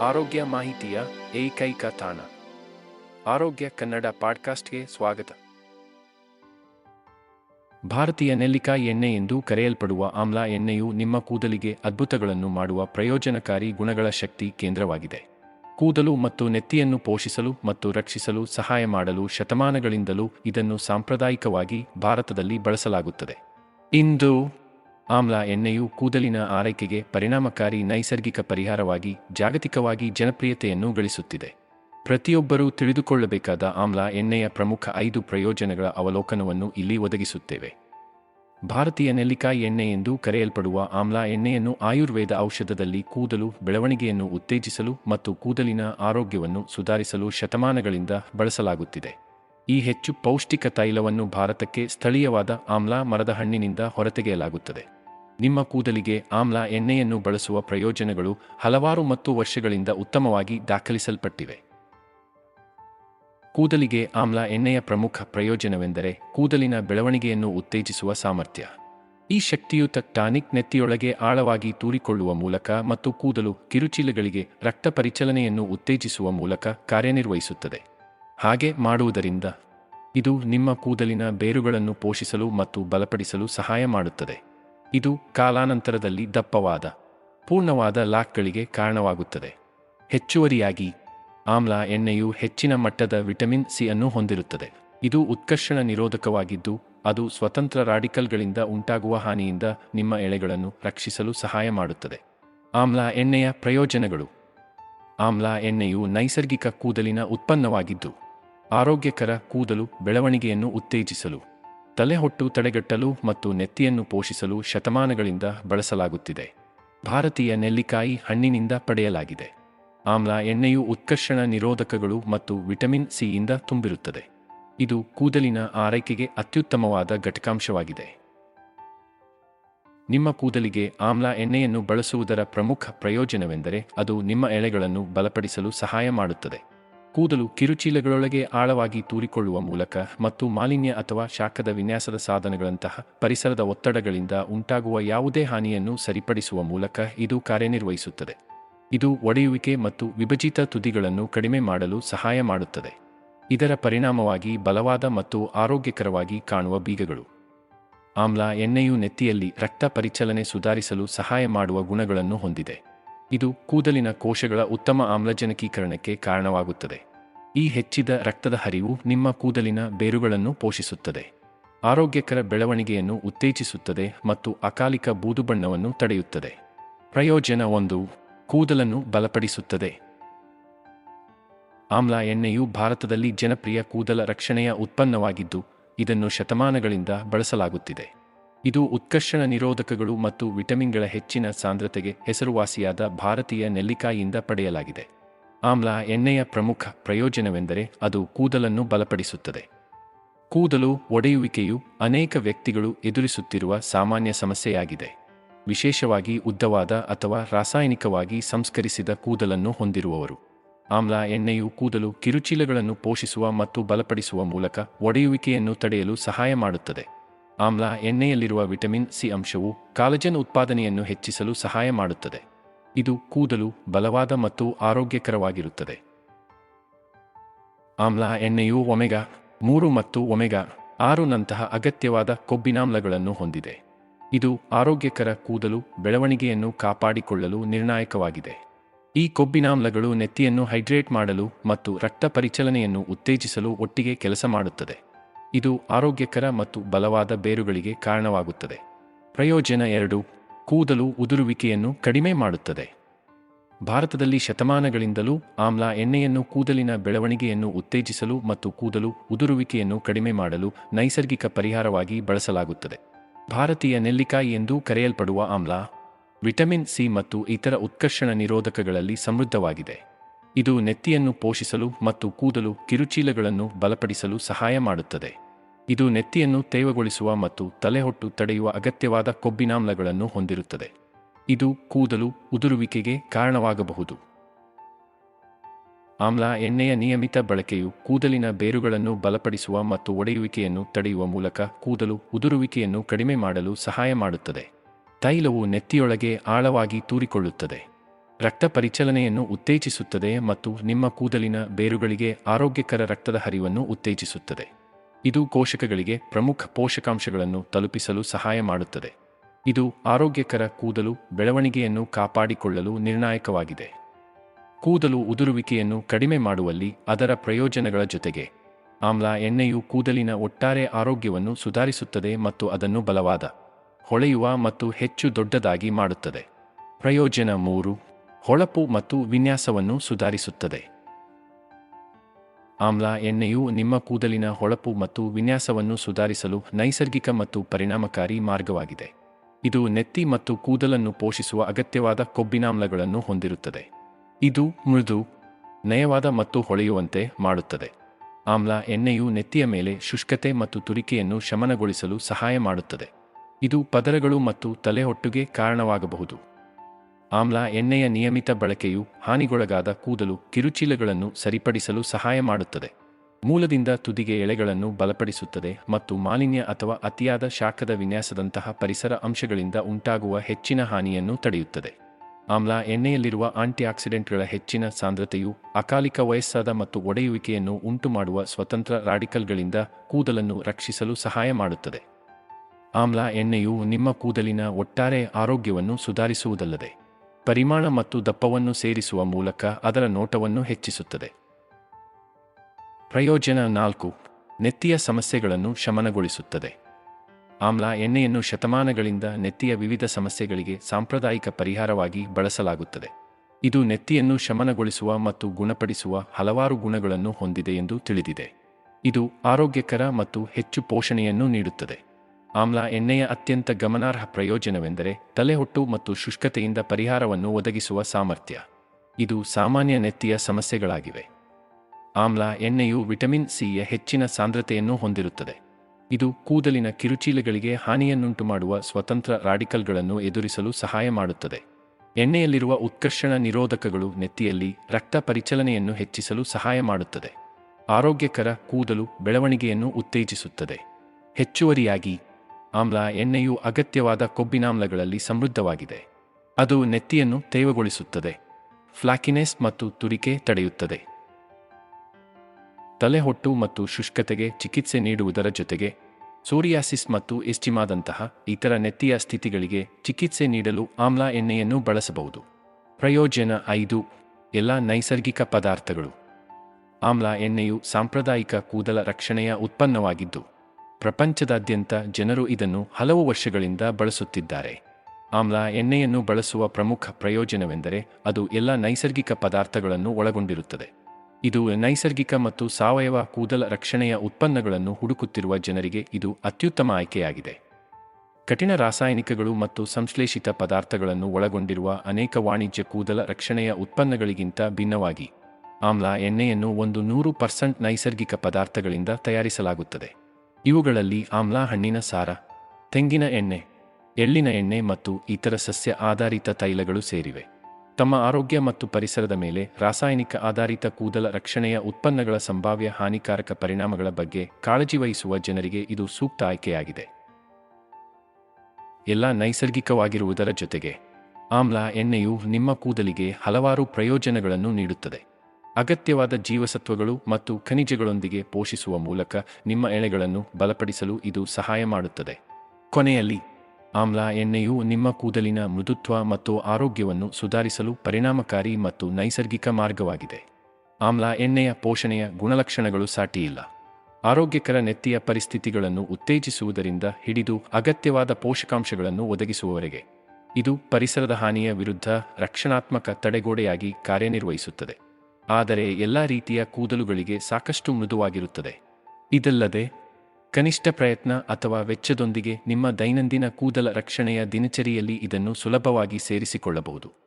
ಆರೋಗ್ಯ ಮಾಹಿತಿಯ ಏಕೈಕ ತಾಣ. ಆರೋಗ್ಯ ಕನ್ನಡ ಪಾಡ್ಕಾಸ್ಟ್ಗೆ ಸ್ವಾಗತ. ಭಾರತೀಯ ನೆಲ್ಲಿಕಾಯಿ ಎಣ್ಣೆ ಎಂದು ಕರೆಯಲ್ಪಡುವ ಆಮ್ಲ ಎಣ್ಣೆಯು ನಿಮ್ಮ ಕೂದಲಿಗೆ ಅದ್ಭುತಗಳನ್ನು ಮಾಡುವ ಪ್ರಯೋಜನಕಾರಿ ಗುಣಗಳ ಶಕ್ತಿ ಕೇಂದ್ರವಾಗಿದೆ. ಕೂದಲು ಮತ್ತು ನೆತ್ತಿಯನ್ನು ಪೋಷಿಸಲು ಮತ್ತು ರಕ್ಷಿಸಲು ಸಹಾಯ ಮಾಡಲು ಶತಮಾನಗಳಿಂದಲೂ ಇದನ್ನು ಸಾಂಪ್ರದಾಯಿಕವಾಗಿ ಭಾರತದಲ್ಲಿ ಬಳಸಲಾಗುತ್ತದೆ. ಇಂದು ಆಮ್ಲ ಎಣ್ಣೆಯು ಕೂದಲಿನ ಆರೈಕೆಗೆ ಪರಿಣಾಮಕಾರಿ ನೈಸರ್ಗಿಕ ಪರಿಹಾರವಾಗಿ, ಜಾಗತಿಕವಾಗಿ ಜನಪ್ರಿಯತೆಯನ್ನು ಗಳಿಸುತ್ತಿದೆ. ಪ್ರತಿಯೊಬ್ಬರೂ ತಿಳಿದುಕೊಳ್ಳಬೇಕಾದ ಆಮ್ಲ ಎಣ್ಣೆಯ ಪ್ರಮುಖ ಐದು ಪ್ರಯೋಜನಗಳ ಅವಲೋಕನವನ್ನು ಇಲ್ಲಿ ಒದಗಿಸುತ್ತೇವೆ. ಭಾರತೀಯ ನೆಲ್ಲಿಕಾಯಿ ಎಣ್ಣೆ ಎಂದು ಕರೆಯಲ್ಪಡುವ ಆಮ್ಲ ಎಣ್ಣೆಯನ್ನು ಆಯುರ್ವೇದ ಔಷಧದಲ್ಲಿ ಕೂದಲು, ಬೆಳವಣಿಗೆಯನ್ನು ಉತ್ತೇಜಿಸಲು ಮತ್ತು ಕೂದಲಿನ ಆರೋಗ್ಯವನ್ನು ಸುಧಾರಿಸಲು ಶತಮಾನಗಳಿಂದ ಬಳಸಲಾಗುತ್ತಿದೆ. ಈ ಹೆಚ್ಚು ಪೌಷ್ಟಿಕ ತೈಲವನ್ನು ಭಾರತಕ್ಕೆ ಸ್ಥಳೀಯವಾದ ಆಮ್ಲ ಮರದ ಹಣ್ಣಿನಿಂದ ಹೊರತೆಗೆಯಲಾಗುತ್ತದೆ. ನಿಮ್ಮ ಕೂದಲಿಗೆ ಆಮ್ಲ, ಎಣ್ಣೆಯನ್ನು ಬಳಸುವ ಪ್ರಯೋಜನಗಳು ಹಲವಾರು ಮತ್ತು ವರ್ಷಗಳಿಂದ ಉತ್ತಮವಾಗಿ ದಾಖಲಿಸಲ್ಪಟ್ಟಿವೆ. ಕೂದಲಿಗೆ ಆಮ್ಲ, ಎಣ್ಣೆಯ ಪ್ರಮುಖ ಪ್ರಯೋಜನವೆಂದರೆ ಕೂದಲಿನ ಬೆಳವಣಿಗೆಯನ್ನು ಉತ್ತೇಜಿಸುವ ಸಾಮರ್ಥ್ಯ. ಈ ಶಕ್ತಿಯುತ ಟಾನಿಕ್ ನೆತ್ತಿಯೊಳಗೆ ಆಳವಾಗಿ ತೂರಿಕೊಳ್ಳುವ ಮೂಲಕ ಮತ್ತು ಕೂದಲು ಕಿರುಚೀಲಗಳಿಗೆ ರಕ್ತ ಪರಿಚಲನೆಯನ್ನು ಉತ್ತೇಜಿಸುವ ಮೂಲಕ ಕಾರ್ಯನಿರ್ವಹಿಸುತ್ತದೆ. ಹಾಗೆ ಮಾಡುವುದರಿಂದ ಇದು ನಿಮ್ಮ ಕೂದಲಿನ ಬೇರುಗಳನ್ನು ಪೋಷಿಸಲು ಮತ್ತು ಬಲಪಡಿಸಲು ಸಹಾಯ ಮಾಡುತ್ತದೆ. ಇದು ಕಾಲಾನಂತರದಲ್ಲಿ ದಪ್ಪವಾದ, ಪೂರ್ಣವಾದ ಲಾಕ್ಗಳಿಗೆ ಕಾರಣವಾಗುತ್ತದೆ. ಹೆಚ್ಚುವರಿಯಾಗಿ, ಆಮ್ಲ ಎಣ್ಣೆಯು ಹೆಚ್ಚಿನ ಮಟ್ಟದ ವಿಟಮಿನ್ ಸಿ ಅನ್ನು ಹೊಂದಿರುತ್ತದೆ. ಇದು ಉತ್ಕರ್ಷಣ ನಿರೋಧಕವಾಗಿದ್ದು, ಅದು ಸ್ವತಂತ್ರ ರಾಡಿಕಲ್ಗಳಿಂದ ಉಂಟಾಗುವ ಹಾನಿಯಿಂದ ನಿಮ್ಮ ಎಳೆಗಳನ್ನು ರಕ್ಷಿಸಲು ಸಹಾಯ ಮಾಡುತ್ತದೆ. ಆಮ್ಲ ಎಣ್ಣೆಯ ಪ್ರಯೋಜನಗಳು. ಆಮ್ಲ ಎಣ್ಣೆಯು ನೈಸರ್ಗಿಕ ಕೂದಲಿನ ಉತ್ಪನ್ನವಾಗಿದ್ದು, ಆರೋಗ್ಯಕರ ಕೂದಲು ಬೆಳವಣಿಗೆಯನ್ನು ಉತ್ತೇಜಿಸಲು ತಲೆಹೊಟ್ಟು ತಡೆಗಟ್ಟಲು ಮತ್ತು ನೆತ್ತಿಯನ್ನು ಪೋಷಿಸಲು ಶತಮಾನಗಳಿಂದ ಬಳಸಲಾಗುತ್ತಿದೆ. ಭಾರತೀಯ ನೆಲ್ಲಿಕಾಯಿ ಹಣ್ಣಿನಿಂದ ಪಡೆಯಲಾಗಿದೆ. ಆಮ್ಲ ಎಣ್ಣೆಯು ಉತ್ಕರ್ಷಣ ನಿರೋಧಕಗಳು ಮತ್ತು ವಿಟಮಿನ್ ಸಿಯಿಂದ ತುಂಬಿರುತ್ತದೆ. ಇದು ಕೂದಲಿನ ಆರೈಕೆಗೆ ಅತ್ಯುತ್ತಮವಾದ ಘಟಕಾಂಶವಾಗಿದೆ. ನಿಮ್ಮ ಕೂದಲಿಗೆ ಆಮ್ಲ ಎಣ್ಣೆಯನ್ನು ಬಳಸುವುದರ ಪ್ರಮುಖ ಪ್ರಯೋಜನವೆಂದರೆ ಅದು ನಿಮ್ಮ ಎಳೆಗಳನ್ನು ಬಲಪಡಿಸಲು ಸಹಾಯ ಮಾಡುತ್ತದೆ. ಕೂದಲು ಕಿರುಚೀಲಗಳೊಳಗೆ ಆಳವಾಗಿ ತೂರಿಕೊಳ್ಳುವ ಮೂಲಕ ಮತ್ತು ಮಾಲಿನ್ಯ ಅಥವಾ ಶಾಖದ ವಿನ್ಯಾಸದ ಸಾಧನಗಳಂತಹ ಪರಿಸರದ ಒತ್ತಡಗಳಿಂದ ಉಂಟಾಗುವ ಯಾವುದೇ ಹಾನಿಯನ್ನು ಸರಿಪಡಿಸುವ ಮೂಲಕ ಇದು ಕಾರ್ಯನಿರ್ವಹಿಸುತ್ತದೆ. ಇದು ಒಡೆಯುವಿಕೆ ಮತ್ತು ವಿಭಜಿತ ತುದಿಗಳನ್ನು ಕಡಿಮೆ ಮಾಡಲು ಸಹಾಯ ಮಾಡುತ್ತದೆ. ಇದರ ಪರಿಣಾಮವಾಗಿ ಬಲವಾದ ಮತ್ತು ಆರೋಗ್ಯಕರವಾಗಿ ಕಾಣುವ ಬೀಗಗಳು. ಆಮ್ಲ ಎಣ್ಣೆಯು ನೆತ್ತಿಯಲ್ಲಿ ರಕ್ತ ಪರಿಚಲನೆ ಸುಧಾರಿಸಲು ಸಹಾಯ ಮಾಡುವ ಗುಣಗಳನ್ನು ಹೊಂದಿದೆ. ಇದು ಕೂದಲಿನ ಕೋಶಗಳ ಉತ್ತಮ ಆಮ್ಲಜನಕೀಕರಣಕ್ಕೆ ಕಾರಣವಾಗುತ್ತದೆ. ಈ ಹೆಚ್ಚಿದ ರಕ್ತದ ಹರಿವು ನಿಮ್ಮ ಕೂದಲಿನ ಬೇರುಗಳನ್ನು ಪೋಷಿಸುತ್ತದೆ. ಆರೋಗ್ಯಕರ ಬೆಳವಣಿಗೆಯನ್ನು ಉತ್ತೇಜಿಸುತ್ತದೆ ಮತ್ತು ಅಕಾಲಿಕ ಬೂದುಬಣ್ಣವನ್ನು ತಡೆಯುತ್ತದೆ. ಪ್ರಯೋಜನ ಒಂದು, ಕೂದಲನ್ನು ಬಲಪಡಿಸುತ್ತದೆ. ಆಮ್ಲ ಎಣ್ಣೆಯು ಭಾರತದಲ್ಲಿ ಜನಪ್ರಿಯ ಕೂದಲ ರಕ್ಷಣೆಯ ಉತ್ಪನ್ನವಾಗಿದ್ದು, ಇದನ್ನು ಶತಮಾನಗಳಿಂದ ಬಳಸಲಾಗುತ್ತಿದೆ. ಇದು ಉತ್ಕರ್ಷಣ ನಿರೋಧಕಗಳು ಮತ್ತು ವಿಟಮಿನ್ಗಳ ಹೆಚ್ಚಿನ ಸಾಂದ್ರತೆಗೆ ಹೆಸರುವಾಸಿಯಾದ ಭಾರತೀಯ ನೆಲ್ಲಿಕಾಯಿಯಿಂದ ಪಡೆಯಲಾಗಿದೆ. ಆಮ್ಲ ಎಣ್ಣೆಯ ಪ್ರಮುಖ ಪ್ರಯೋಜನವೆಂದರೆ ಅದು ಕೂದಲನ್ನು ಬಲಪಡಿಸುತ್ತದೆ. ಕೂದಲು ಒಡೆಯುವಿಕೆಯು ಅನೇಕ ವ್ಯಕ್ತಿಗಳು ಎದುರಿಸುತ್ತಿರುವ ಸಾಮಾನ್ಯ ಸಮಸ್ಯೆಯಾಗಿದೆ. ವಿಶೇಷವಾಗಿ ಉದ್ದವಾದ ಅಥವಾ ರಾಸಾಯನಿಕವಾಗಿ ಸಂಸ್ಕರಿಸಿದ ಕೂದಲನ್ನು ಹೊಂದಿರುವವರು. ಆಮ್ಲ ಎಣ್ಣೆಯು ಕೂದಲು ಕಿರುಚೀಲಗಳನ್ನು ಪೋಷಿಸುವ ಮತ್ತು ಬಲಪಡಿಸುವ ಮೂಲಕ ಒಡೆಯುವಿಕೆಯನ್ನು ತಡೆಯಲು ಸಹಾಯ ಮಾಡುತ್ತದೆ. ಆಮ್ಲ, ಎಣ್ಣೆಯಲ್ಲಿರುವ ವಿಟಮಿನ್ ಸಿ ಅಂಶವು ಕಾಲಜನ್ ಉತ್ಪಾದನೆಯನ್ನು ಹೆಚ್ಚಿಸಲು ಸಹಾಯ ಮಾಡುತ್ತದೆ. ಇದು ಕೂದಲು ಬಲವಾದ ಮತ್ತು ಆರೋಗ್ಯಕರವಾಗಿರುತ್ತದೆ. ಆಮ್ಲ, ಎಣ್ಣೆಯು ಒಮೆಗಾ ಮೂರು ಮತ್ತು ಒಮೆಗಾ ಆರು ನಂತಹ ಅಗತ್ಯವಾದ ಕೊಬ್ಬಿನಾಮ್ಲಗಳನ್ನು ಹೊಂದಿದೆ. ಇದು ಆರೋಗ್ಯಕರ ಕೂದಲು ಬೆಳವಣಿಗೆಯನ್ನು ಕಾಪಾಡಿಕೊಳ್ಳಲು ನಿರ್ಣಾಯಕವಾಗಿದೆ. ಈ ಕೊಬ್ಬಿನಾಮ್ಲಗಳು ನೆತ್ತಿಯನ್ನು ಹೈಡ್ರೇಟ್ ಮಾಡಲು ಮತ್ತು ರಕ್ತ ಪರಿಚಲನೆಯನ್ನು ಉತ್ತೇಜಿಸಲು ಒಟ್ಟಿಗೆ ಕೆಲಸ ಮಾಡುತ್ತದೆ. ಇದು ಆರೋಗ್ಯಕರ ಮತ್ತು ಬಲವಾದ ಬೇರುಗಳಿಗೆ ಕಾರಣವಾಗುತ್ತದೆ. ಪ್ರಯೋಜನ ಎರಡು, ಕೂದಲು ಉದುರುವಿಕೆಯನ್ನು ಕಡಿಮೆ ಮಾಡುತ್ತದೆ. ಭಾರತದಲ್ಲಿ ಶತಮಾನಗಳಿಂದಲೂ ಆಮ್ಲ ಎಣ್ಣೆಯನ್ನು ಕೂದಲಿನ ಬೆಳವಣಿಗೆಯನ್ನು ಉತ್ತೇಜಿಸಲು ಮತ್ತು ಕೂದಲು ಉದುರುವಿಕೆಯನ್ನು ಕಡಿಮೆ ಮಾಡಲು ನೈಸರ್ಗಿಕ ಪರಿಹಾರವಾಗಿ ಬಳಸಲಾಗುತ್ತದೆ. ಭಾರತೀಯ ನೆಲ್ಲಿಕಾಯಿ ಎಂದು ಕರೆಯಲ್ಪಡುವ ಆಮ್ಲ, ವಿಟಮಿನ್ ಸಿ ಮತ್ತು ಇತರ ಉತ್ಕರ್ಷಣ ನಿರೋಧಕಗಳಲ್ಲಿ ಸಮೃದ್ಧವಾಗಿದೆ. ಇದು ನೆತ್ತಿಯನ್ನು ಪೋಷಿಸಲು ಮತ್ತು ಕೂದಲು ಕಿರುಚೀಲಗಳನ್ನು ಬಲಪಡಿಸಲು ಸಹಾಯ ಮಾಡುತ್ತದೆ. ಇದು ನೆತ್ತಿಯನ್ನು ತೇವಗೊಳಿಸುವ ಮತ್ತು ತಲೆಹೊಟ್ಟು ತಡೆಯುವ ಅಗತ್ಯವಾದ ಕೊಬ್ಬಿನಾಮ್ಲಗಳನ್ನು ಹೊಂದಿರುತ್ತದೆ. ಇದು ಕೂದಲು ಉದುರುವಿಕೆಗೆ ಕಾರಣವಾಗಬಹುದು. ಆಮ್ಲ ಎಣ್ಣೆಯ ನಿಯಮಿತ ಬಳಕೆಯು ಕೂದಲಿನ ಬೇರುಗಳನ್ನು ಬಲಪಡಿಸುವ ಮತ್ತು ಒಡೆಯುವಿಕೆಯನ್ನು ತಡೆಯುವ ಮೂಲಕ ಕೂದಲು ಉದುರುವಿಕೆಯನ್ನು ಕಡಿಮೆ ಮಾಡಲು ಸಹಾಯ ಮಾಡುತ್ತದೆ. ತೈಲವು ನೆತ್ತಿಯೊಳಗೆ ಆಳವಾಗಿ ತೂರಿಕೊಳ್ಳುತ್ತದೆ. ರಕ್ತ ಪರಿಚಲನೆಯನ್ನು ಉತ್ತೇಜಿಸುತ್ತದೆ ಮತ್ತು ನಿಮ್ಮ ಕೂದಲಿನ ಬೇರುಗಳಿಗೆ ಆರೋಗ್ಯಕರ ರಕ್ತದ ಹರಿವನ್ನು ಉತ್ತೇಜಿಸುತ್ತದೆ. ಇದು ಕೋಶಕಗಳಿಗೆ ಪ್ರಮುಖ ಪೋಷಕಾಂಶಗಳನ್ನು ತಲುಪಿಸಲು ಸಹಾಯ ಮಾಡುತ್ತದೆ. ಇದು ಆರೋಗ್ಯಕರ ಕೂದಲು, ಬೆಳವಣಿಗೆಯನ್ನು ಕಾಪಾಡಿಕೊಳ್ಳಲು ನಿರ್ಣಾಯಕವಾಗಿದೆ. ಕೂದಲು ಉದುರುವಿಕೆಯನ್ನು ಕಡಿಮೆ ಮಾಡುವಲ್ಲಿ ಅದರ ಪ್ರಯೋಜನಗಳ ಜೊತೆಗೆ, ಆಮ್ಲ ಎಣ್ಣೆಯು ಕೂದಲಿನ ಒಟ್ಟಾರೆ ಆರೋಗ್ಯವನ್ನು ಸುಧಾರಿಸುತ್ತದೆ ಮತ್ತು ಅದನ್ನು ಬಲವಾದ, ಹೊಳೆಯುವ ಮತ್ತು ಹೆಚ್ಚು ದೊಡ್ಡದಾಗಿ ಮಾಡುತ್ತದೆ. ಪ್ರಯೋಜನ ಮೂರು, ಹೊಳಪು ಮತ್ತು ವಿನ್ಯಾಸವನ್ನು ಸುಧಾರಿಸುತ್ತದೆ. ಆಮ್ಲ ಎಣ್ಣೆಯು ನಿಮ್ಮ ಕೂದಲಿನ ಹೊಳಪು ಮತ್ತು ವಿನ್ಯಾಸವನ್ನು ಸುಧಾರಿಸಲು ನೈಸರ್ಗಿಕ ಮತ್ತು ಪರಿಣಾಮಕಾರಿ ಮಾರ್ಗವಾಗಿದೆ. ಇದು ನೆತ್ತಿ ಮತ್ತು ಕೂದಲನ್ನು ಪೋಷಿಸುವ ಅಗತ್ಯವಾದ ಕೊಬ್ಬಿನಾಮ್ಲಗಳನ್ನು ಹೊಂದಿರುತ್ತದೆ. ಇದು ಮೃದು, ನಯವಾದ ಮತ್ತು ಹೊಳೆಯುವಂತೆ ಮಾಡುತ್ತದೆ. ಆಮ್ಲ, ಎಣ್ಣೆಯು ನೆತ್ತಿಯ ಮೇಲೆ ಶುಷ್ಕತೆ ಮತ್ತು ತುರಿಕೆಯನ್ನು ಶಮನಗೊಳಿಸಲು ಸಹಾಯ ಮಾಡುತ್ತದೆ. ಇದು ಪದರಗಳು ಮತ್ತು ತಲೆಹೊಟ್ಟುಗೆ ಕಾರಣವಾಗಬಹುದು. ಆಮ್ಲ ಎಣ್ಣೆಯ ನಿಯಮಿತ ಬಳಕೆಯು ಹಾನಿಗೊಳಗಾದ ಕೂದಲು ಕಿರುಚೀಲಗಳನ್ನು ಸರಿಪಡಿಸಲು ಸಹಾಯ ಮಾಡುತ್ತದೆ. ಮೂಲದಿಂದ ತುದಿಗೆ ಎಳೆಗಳನ್ನು ಬಲಪಡಿಸುತ್ತದೆ ಮತ್ತು ಮಾಲಿನ್ಯ ಅಥವಾ ಅತಿಯಾದ ಶಾಖದ ವಿನ್ಯಾಸದಂತಹ ಪರಿಸರ ಅಂಶಗಳಿಂದ ಉಂಟಾಗುವ ಹೆಚ್ಚಿನ ಹಾನಿಯನ್ನು ತಡೆಯುತ್ತದೆ. ಆಮ್ಲ ಎಣ್ಣೆಯಲ್ಲಿರುವ ಆಂಟಿಆಕ್ಸಿಡೆಂಟ್ಗಳ ಹೆಚ್ಚಿನ ಸಾಂದ್ರತೆಯು ಅಕಾಲಿಕ ವಯಸ್ಸಾದ ಮತ್ತು ಒಡೆಯುವಿಕೆಯನ್ನು ಉಂಟುಮಾಡುವ ಸ್ವತಂತ್ರ ರಾಡಿಕಲ್ಗಳಿಂದ ಕೂದಲನ್ನು ರಕ್ಷಿಸಲು ಸಹಾಯ ಮಾಡುತ್ತದೆ. ಆಮ್ಲ ಎಣ್ಣೆಯು ನಿಮ್ಮ ಕೂದಲಿನ ಒಟ್ಟಾರೆ ಆರೋಗ್ಯವನ್ನು ಸುಧಾರಿಸುವುದಲ್ಲದೆ ಪರಿಮಾಣ ಮತ್ತು ದಪ್ಪವನ್ನು ಸೇರಿಸುವ ಮೂಲಕ ಅದರ ನೋಟವನ್ನು ಹೆಚ್ಚಿಸುತ್ತದೆ. ಪ್ರಯೋಜನ ನಾಲ್ಕು, ನೆತ್ತಿಯ ಸಮಸ್ಯೆಗಳನ್ನು ಶಮನಗೊಳಿಸುತ್ತದೆ. ಆಮ್ಲ ಎಣ್ಣೆಯನ್ನು ಶತಮಾನಗಳಿಂದ ನೆತ್ತಿಯ ವಿವಿಧ ಸಮಸ್ಯೆಗಳಿಗೆ ಸಾಂಪ್ರದಾಯಿಕ ಪರಿಹಾರವಾಗಿ ಬಳಸಲಾಗುತ್ತದೆ. ಇದು ನೆತ್ತಿಯನ್ನು ಶಮನಗೊಳಿಸುವ ಮತ್ತು ಗುಣಪಡಿಸುವ ಹಲವಾರು ಗುಣಗಳನ್ನು ಹೊಂದಿದೆ ಎಂದು ತಿಳಿದಿದೆ. ಇದು ಆರೋಗ್ಯಕರ ಮತ್ತು ಹೆಚ್ಚು ಪೋಷಣೆಯನ್ನು ನೀಡುತ್ತದೆ. ಆಮ್ಲ ಎಣ್ಣೆಯ ಅತ್ಯಂತ ಗಮನಾರ್ಹ ಪ್ರಯೋಜನವೆಂದರೆ ತಲೆಹೊಟ್ಟು ಮತ್ತು ಶುಷ್ಕತೆಯಿಂದ ಪರಿಹಾರವನ್ನು ಒದಗಿಸುವ ಸಾಮರ್ಥ್ಯ. ಇದು ಸಾಮಾನ್ಯ ನೆತ್ತಿಯ ಸಮಸ್ಯೆಗಳಾಗಿವೆ. ಆಮ್ಲ ಎಣ್ಣೆಯು ವಿಟಮಿನ್ ಸಿಯ ಹೆಚ್ಚಿನ ಸಾಂದ್ರತೆಯನ್ನು ಹೊಂದಿರುತ್ತದೆ. ಇದು ಕೂದಲಿನ ಕಿರುಚೀಲಗಳಿಗೆ ಹಾನಿಯನ್ನುಂಟು ಮಾಡುವ ಸ್ವತಂತ್ರ ರಾಡಿಕಲ್ಗಳನ್ನು ಎದುರಿಸಲು ಸಹಾಯ ಮಾಡುತ್ತದೆ. ಎಣ್ಣೆಯಲ್ಲಿರುವ ಉತ್ಕರ್ಷಣ ನಿರೋಧಕಗಳು ನೆತ್ತಿಯಲ್ಲಿ ರಕ್ತ ಪರಿಚಲನೆಯನ್ನು ಹೆಚ್ಚಿಸಲು ಸಹಾಯ ಮಾಡುತ್ತದೆ. ಆರೋಗ್ಯಕರ ಕೂದಲು ಬೆಳವಣಿಗೆಯನ್ನು ಉತ್ತೇಜಿಸುತ್ತದೆ. ಹೆಚ್ಚುವರಿಯಾಗಿ ಆಮ್ಲ ಎಣ್ಣೆಯು ಅಗತ್ಯವಾದ ಕೊಬ್ಬಿನಾಮ್ಲಗಳಲ್ಲಿ ಸಮೃದ್ಧವಾಗಿದೆ. ಅದು ನೆತ್ತಿಯನ್ನು ತೇವಗೊಳಿಸುತ್ತದೆ. ಫ್ಲಾಕಿನೆಸ್ ಮತ್ತು ತುರಿಕೆ ತಡೆಯುತ್ತದೆ. ತಲೆಹೊಟ್ಟು ಮತ್ತು ಶುಷ್ಕತೆಗೆ ಚಿಕಿತ್ಸೆ ನೀಡುವುದರ ಜೊತೆಗೆ, ಸೋರಿಯಾಸಿಸ್ ಮತ್ತು ಎಸ್ಟಿಮಾದಂತಹ ಇತರ ನೆತ್ತಿಯ ಸ್ಥಿತಿಗಳಿಗೆ ಚಿಕಿತ್ಸೆ ನೀಡಲು ಆಮ್ಲ ಎಣ್ಣೆಯನ್ನು ಬಳಸಬಹುದು. ಪ್ರಯೋಜನ ಐದು, ಎಲ್ಲ ನೈಸರ್ಗಿಕ ಪದಾರ್ಥಗಳು. ಆಮ್ಲ ಎಣ್ಣೆಯು ಸಾಂಪ್ರದಾಯಿಕ ಕೂದಲ ರಕ್ಷಣೆಯ ಉತ್ಪನ್ನವಾಗಿದ್ದು ಪ್ರಪಂಚದಾದ್ಯಂತ ಜನರು ಇದನ್ನು ಹಲವು ವರ್ಷಗಳಿಂದ ಬಳಸುತ್ತಿದ್ದಾರೆ. ಆಮ್ಲ ಎಣ್ಣೆಯನ್ನು ಬಳಸುವ ಪ್ರಮುಖ ಪ್ರಯೋಜನವೆಂದರೆ ಅದು ಎಲ್ಲ ನೈಸರ್ಗಿಕ ಪದಾರ್ಥಗಳನ್ನು ಒಳಗೊಂಡಿರುತ್ತದೆ. ಇದು ನೈಸರ್ಗಿಕ ಮತ್ತು ಸಾವಯವ ಕೂದಲ ರಕ್ಷಣೆಯ ಉತ್ಪನ್ನಗಳನ್ನು ಹುಡುಕುತ್ತಿರುವ ಜನರಿಗೆ ಇದು ಅತ್ಯುತ್ತಮ ಆಯ್ಕೆಯಾಗಿದೆ. ಕಠಿಣ ರಾಸಾಯನಿಕಗಳು ಮತ್ತು ಸಂಶ್ಲೇಷಿತ ಪದಾರ್ಥಗಳನ್ನು ಒಳಗೊಂಡಿರುವ ಅನೇಕ ವಾಣಿಜ್ಯ ಕೂದಲ ರಕ್ಷಣೆಯ ಉತ್ಪನ್ನಗಳಿಗಿಂತ ಭಿನ್ನವಾಗಿ, ಆಮ್ಲ ಎಣ್ಣೆಯನ್ನು ಒಂದು ನೂರು ಪರ್ಸೆಂಟ್ ನೈಸರ್ಗಿಕ ಪದಾರ್ಥಗಳಿಂದ ತಯಾರಿಸಲಾಗುತ್ತದೆ. ಇವುಗಳಲ್ಲಿ ಆಮ್ಲ ಹಣ್ಣಿನ ಸಾರ, ತೆಂಗಿನ ಎಣ್ಣೆ, ಎಳ್ಳಿನ ಎಣ್ಣೆ ಮತ್ತು ಇತರ ಸಸ್ಯ ಆಧಾರಿತ ತೈಲಗಳು ಸೇರಿವೆ. ತಮ್ಮ ಆರೋಗ್ಯ ಮತ್ತು ಪರಿಸರದ ಮೇಲೆ ರಾಸಾಯನಿಕ ಆಧಾರಿತ ಕೂದಲ ರಕ್ಷಣೆಯ ಉತ್ಪನ್ನಗಳ ಸಂಭಾವ್ಯ ಹಾನಿಕಾರಕ ಪರಿಣಾಮಗಳ ಬಗ್ಗೆ ಕಾಳಜಿ ವಹಿಸುವ ಜನರಿಗೆ ಇದು ಸೂಕ್ತ ಆಯ್ಕೆಯಾಗಿದೆ. ಎಲ್ಲ ನೈಸರ್ಗಿಕವಾಗಿರುವುದರ ಜೊತೆಗೆ, ಆಮ್ಲ ಎಣ್ಣೆಯು ನಿಮ್ಮ ಕೂದಲಿಗೆ ಹಲವಾರು ಪ್ರಯೋಜನಗಳನ್ನು ನೀಡುತ್ತದೆ. ಅಗತ್ಯವಾದ ಜೀವಸತ್ವಗಳು ಮತ್ತು ಖನಿಜಗಳೊಂದಿಗೆ ಪೋಷಿಸುವ ಮೂಲಕ ನಿಮ್ಮ ಎಳೆಗಳನ್ನು ಬಲಪಡಿಸಲು ಇದು ಸಹಾಯ ಮಾಡುತ್ತದೆ. ಕೊನೆಯಲ್ಲಿ, ಆಮ್ಲ ಎಣ್ಣೆಯು ನಿಮ್ಮ ಕೂದಲಿನ ಮೃದುತ್ವ ಮತ್ತು ಆರೋಗ್ಯವನ್ನು ಸುಧಾರಿಸಲು ಪರಿಣಾಮಕಾರಿ ಮತ್ತು ನೈಸರ್ಗಿಕ ಮಾರ್ಗವಾಗಿದೆ. ಆಮ್ಲ ಎಣ್ಣೆಯ ಪೋಷಣೆಯ ಗುಣಲಕ್ಷಣಗಳು ಸಾಟಿಯಿಲ್ಲ. ಆರೋಗ್ಯಕರ ನೆತ್ತಿಯ ಪರಿಸ್ಥಿತಿಗಳನ್ನು ಉತ್ತೇಜಿಸುವುದರಿಂದ ಹಿಡಿದು ಅಗತ್ಯವಾದ ಪೋಷಕಾಂಶಗಳನ್ನು ಒದಗಿಸುವವರೆಗೆ. ಇದು ಪರಿಸರದ ಹಾನಿಯ ವಿರುದ್ಧ ರಕ್ಷಣಾತ್ಮಕ ತಡೆಗೋಡೆಯಾಗಿ ಕಾರ್ಯನಿರ್ವಹಿಸುತ್ತದೆ. ಆದರೆ ಎಲ್ಲ ರೀತಿಯ ಕೂದಲುಗಳಿಗೆ ಸಾಕಷ್ಟು ಮೃದುವಾಗಿರುತ್ತದೆ. ಇದಲ್ಲದೆ, ಕನಿಷ್ಠ ಪ್ರಯತ್ನ ಅಥವಾ ವೆಚ್ಚದೊಂದಿಗೆ ನಿಮ್ಮ ದೈನಂದಿನ ಕೂದಲ ರಕ್ಷಣೆಯ ದಿನಚರಿಯಲ್ಲಿ ಇದನ್ನು ಸುಲಭವಾಗಿ ಸೇರಿಸಿಕೊಳ್ಳಬಹುದು.